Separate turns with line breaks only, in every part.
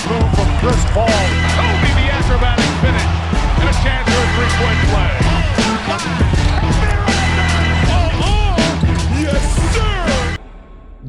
much room for Chris Paul. Kobe, the acrobatic finish, and a chance for a three-point play.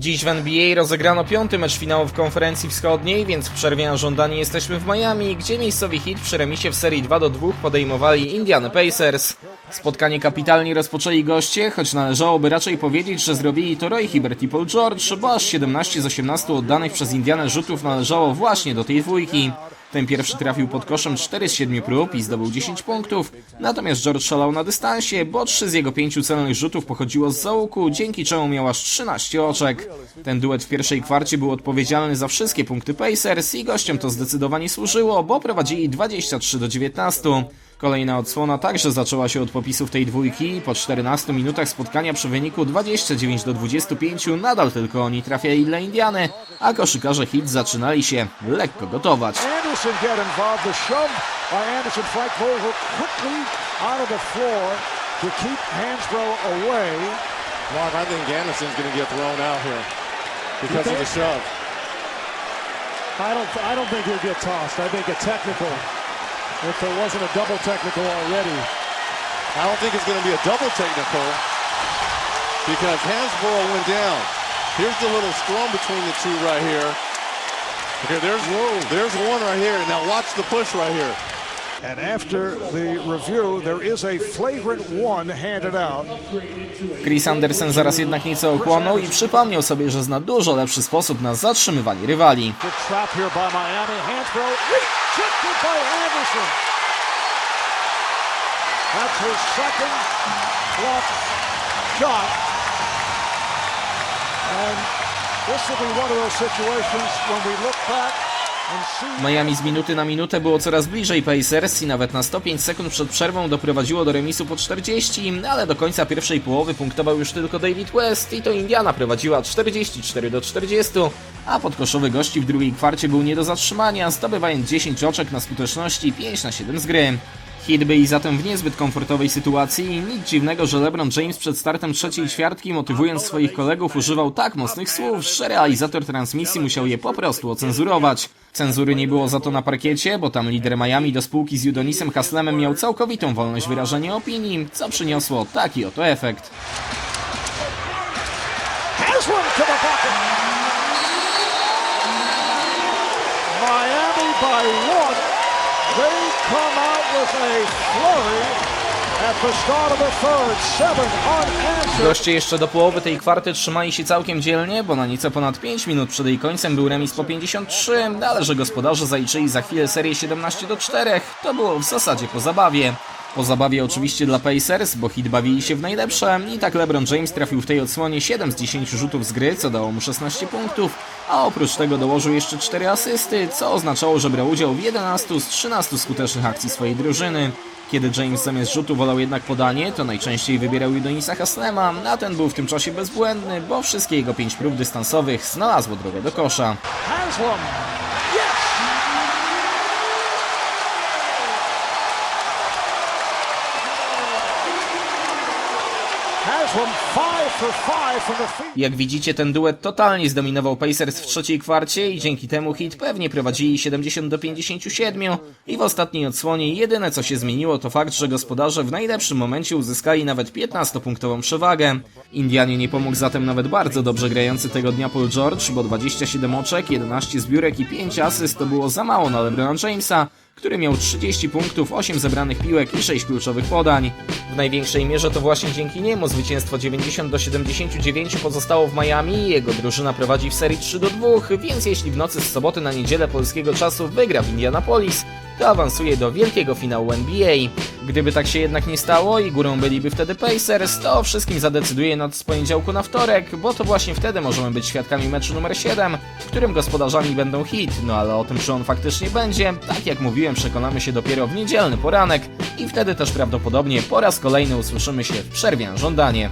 Dziś w NBA rozegrano piąty mecz finału w konferencji wschodniej, więc w przerwie na żądanie jesteśmy w Miami, gdzie miejscowi hit przy remisie w serii 2 do 2 podejmowali Indiana Pacers. Spotkanie kapitalnie rozpoczęli goście, choć należałoby raczej powiedzieć, że zrobili to Roy Hibbert i Paul George, bo aż 17 z 18 oddanych przez Indianę rzutów należało właśnie do tej dwójki. Ten pierwszy trafił pod koszem 4 z 7 prób i zdobył 10 punktów, natomiast George szalał na dystansie, bo 3 z jego 5 celnych rzutów pochodziło z załuku, dzięki czemu miał aż 13 oczek. Ten duet w pierwszej kwarcie był odpowiedzialny za wszystkie punkty Pacers i gościom to zdecydowanie służyło, bo prowadzili 23 do 19. Kolejna odsłona także zaczęła się od popisów tej dwójki. Po 14 minutach spotkania przy wyniku 29 do 25 nadal tylko oni trafiali dla Indiany, a koszykarze hit zaczynali się lekko gotować.
Away.
Mark, I think Anderson's going to get thrown out here because of the shove.
I don't. I don't think he'll get tossed. I think a technical. If there wasn't a double technical already.
I don't think it's going to be a double technical because Hansborough went down. Here's the little scrum between the two right here. Okay, there's there's one right here. Now watch the push right here.
And after the review, there is a flagrant one handed out.
Chris Anderson zaraz jednak nieco ochłonął i przypomniał sobie, że zna dużo lepszy sposób na zatrzymywanie rywali.
Trap by Anderson. That's his second block shot. And this will be one of those situations when we look back.
Miami z minuty na minutę było coraz bliżej Pacers i nawet na 105 sekund przed przerwą doprowadziło do remisu po 40, ale do końca pierwszej połowy punktował już tylko David West i to Indiana prowadziła 44 do 40, a podkoszowy gości w drugiej kwarcie był nie do zatrzymania, zdobywając 10 oczek na skuteczności 5 na 7 z gry. Hit byli zatem w niezbyt komfortowej sytuacji i nic dziwnego, że LeBron James przed startem trzeciej ćwiartki motywując swoich kolegów używał tak mocnych słów, że realizator transmisji musiał je po prostu ocenzurować. Cenzury nie było za to na parkiecie, bo tam lider Miami do spółki z Udonisem Haslemem miał całkowitą wolność wyrażania opinii, co przyniosło taki oto efekt.
Miami by one. They come out with a flurry
Goście jeszcze do połowy tej kwarty trzymali się całkiem dzielnie, bo na nieco ponad 5 minut przed jej końcem był remis po 53, ale że gospodarze zaliczyli za chwilę serię 17 do 4, to było w zasadzie po zabawie. Po zabawie oczywiście dla Pacers, bo hit bawili się w najlepsze i tak LeBron James trafił w tej odsłonie 7 z 10 rzutów z gry, co dało mu 16 punktów, a oprócz tego dołożył jeszcze 4 asysty, co oznaczało, że brał udział w 11 z 13 skutecznych akcji swojej drużyny. Kiedy James zamiast rzutu wolał jednak podanie, to najczęściej wybierał Udonisa Haslema, a ten był w tym czasie bezbłędny, bo wszystkie jego 5 prób dystansowych znalazło drogę do kosza.
Haslam.
Jak widzicie, ten duet totalnie zdominował Pacers w trzeciej kwarcie i dzięki temu hit pewnie prowadzili 70 do 57 i w ostatniej odsłonie jedyne co się zmieniło to fakt, że gospodarze w najlepszym momencie uzyskali nawet 15-punktową przewagę. Indianie nie pomógł zatem nawet bardzo dobrze grający tego dnia Paul George, bo 27 oczek, 11 zbiórek i 5 asyst to było za mało na LeBrona Jamesa, który miał 30 punktów, 8 zebranych piłek i 6 kluczowych podań. W największej mierze to właśnie dzięki niemu zwycięstwo 90 do 79 pozostało w Miami jego drużyna prowadzi w serii 3 do 2, więc jeśli w nocy z soboty na niedzielę polskiego czasu wygra w Indianapolis, to awansuje do wielkiego finału NBA. Gdyby tak się jednak nie stało i górą byliby wtedy Pacers, to wszystkim zadecyduje noc z poniedziałku na wtorek, bo to właśnie wtedy możemy być świadkami meczu numer 7, w którym gospodarzami będą hit, no ale o tym czy on faktycznie będzie, tak jak mówiłem, przekonamy się dopiero w niedzielny poranek i wtedy też prawdopodobnie po raz kolejny usłyszymy się w przerwie na żądanie.